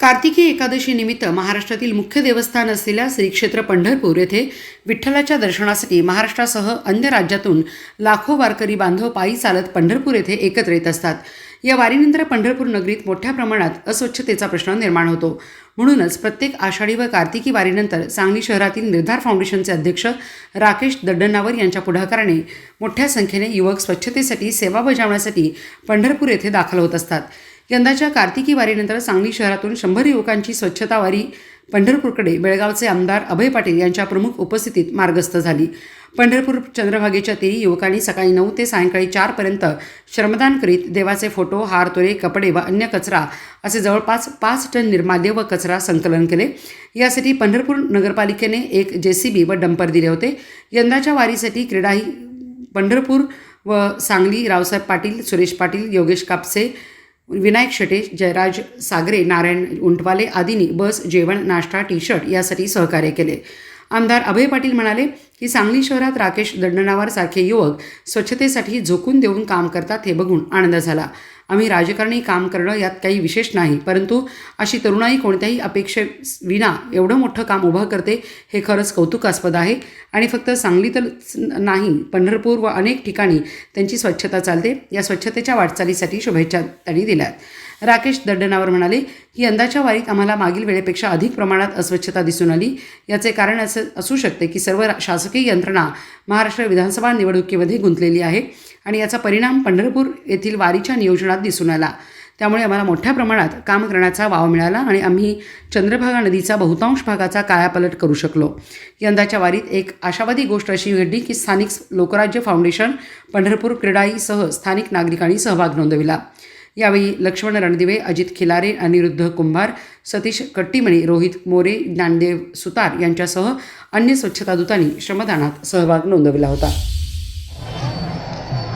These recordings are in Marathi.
कार्तिकी एकादशी निमित्त महाराष्ट्रातील मुख्य देवस्थान असलेल्या श्री क्षेत्र पंढरपूर येथे विठ्ठलाच्या दर्शनासाठी महाराष्ट्रासह अन्य राज्यातून लाखो वारकरी बांधव पायी चालत पंढरपूर येथे एकत्र येत असतात. या वारीनंतर पंढरपूर नगरीत मोठ्या प्रमाणात अस्वच्छतेचा प्रश्न निर्माण होतो. म्हणूनच प्रत्येक आषाढी व कार्तिकी वारीनंतर सांगली शहरातील निर्धार फाउंडेशनचे अध्यक्ष राकेश दड्डनावर यांच्या पुढाकाराने मोठ्या संख्येने युवक स्वच्छतेसाठी सेवा बजावण्यासाठी पंढरपूर येथे दाखल होत असतात. यंदाच्या कार्तिकी वारीनंतर सांगली शहरातून शंभर युवकांची स्वच्छता वारी. पंढरपूरकडे बेळगावचे आमदार अभय पाटील यांच्या प्रमुख उपस्थितीत मार्गस्थ झाली. पंढरपूर चंद्रभागेच्या तेरी युवकांनी सकाळी नऊ ते सायंकाळी चारपर्यंत श्रमदान करीत देवाचे फोटो हार तोरे कपडे व अन्य कचरा असे जवळपास पाच टन निर्माल्य व कचरा संकलन केले. यासाठी पंढरपूर नगरपालिकेने एक जेसीबी व डंपर दिले होते. यंदाच्या वारीसाठी क्रीडाही पंढरपूर व सांगली रावसाहेब पाटील सुरेश पाटील योगेश कापसे विनायक शेटे जयराज सागरे नारायण उंटवाले आदींनी बस जेवण नाश्ता टी शर्ट यासाठी सहकार्य केले. आमदार अभय पाटील म्हणाले की सांगली शहरात राकेश दंडनावर सारखे युवक स्वच्छतेसाठी झोकून देऊन काम करतात हे बघून आनंद झाला. आम्ही राजकारणी काम करणं यात काही विशेष नाही परंतु अशी तरुणाई कोणत्याही अपेक्षेविना एवढं मोठं काम उभं करते हे खरंच कौतुकास्पद आहे. आणि फक्त सांगलीतच नाही पंढरपूर व अनेक ठिकाणी त्यांची स्वच्छता चालते. या स्वच्छतेच्या वाटचालीसाठी शुभेच्छा त्यांनी दिल्यात. राकेश दड्डनावर म्हणाले की यंदाच्या वारीत आम्हाला मागील वेळेपेक्षा अधिक प्रमाणात अस्वच्छता दिसून आली. याचे कारण असं असू शकते की सर्व शासकीय यंत्रणा महाराष्ट्र विधानसभा निवडणुकीमध्ये गुंतलेली आहे आणि याचा परिणाम पंढरपूर येथील वारीच्या नियोजनात दिसून आला. त्यामुळे आम्हाला मोठ्या प्रमाणात काम करण्याचा वाव मिळाला आणि आम्ही चंद्रभागा नदीचा बहुतांश भागाचा कायापालट करू शकलो. यंदाच्या वारीत एक आशावादी गोष्ट अशी घडली की स्थानिक लोकराज्य फाउंडेशन पंढरपूर क्रीडाईसह स्थानिक नागरिकांनी सहभाग नोंदविला. यावेळी लक्ष्मण रणदिवे अजित खिलारे अनिरुद्ध कुंभार सतीश कट्टीमणी रोहित मोरे ज्ञानदेव सुतार यांच्यासह अन्य स्वच्छता दूतांनी श्रमदानात सहभाग नोंदविला होता.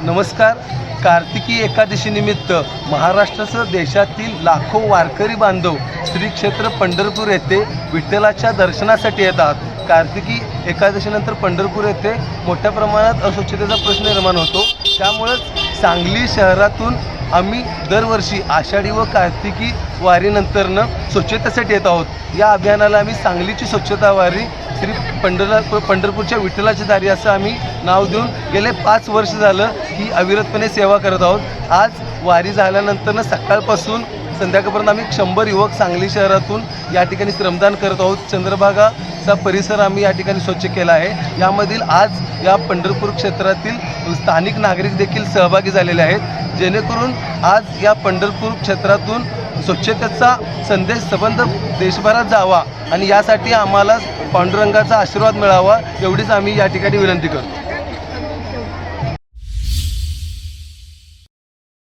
नमस्कार. कार्तिकी एकादशीनिमित्त महाराष्ट्रासह देशातील लाखो वारकरी बांधव श्री क्षेत्र पंढरपूर येथे विठ्ठलाच्या दर्शनासाठी येतात. कार्तिकी एकादशीनंतर पंढरपूर येथे मोठ्या प्रमाणात अस्वच्छतेचा प्रश्न निर्माण होतो. त्यामुळेच सांगली शहरातून आम्ही दरवर्षी आषाढी व कार्तिकी वारीनंतरनं स्वच्छतेसाठी येत आहोत. या अभियानाला आम्ही सांगलीची स्वच्छता वारी श्री पंढरा पंढरपूरच्या विठ्ठलाची दारी असं आम्ही नाव देऊन गेले पाच वर्ष झालं ही अविरतपणे सेवा करत आहोत. आज वारी झाल्यानंतरनं सकाळपासून संध्याकाळपर्यंत आम्ही शंभर युवक सांगली शहरातून या ठिकाणी श्रमदान करत आहोत. चंद्रभागाचा परिसर आम्ही या ठिकाणी स्वच्छ केला आहे. यामधील आज या पंढरपूर क्षेत्रातील स्थानिक नागरिक देखील सहभागी झालेले आहेत. जेणेकरून आज या पंढरपूर क्षेत्रातून स्वच्छतेचा संदेश संबंध देशभरात जावा आणि यासाठी आम्हाला पांडुरंगाचा आशीर्वाद मिळावा एवढीच आम्ही या ठिकाणी विनंती करतो.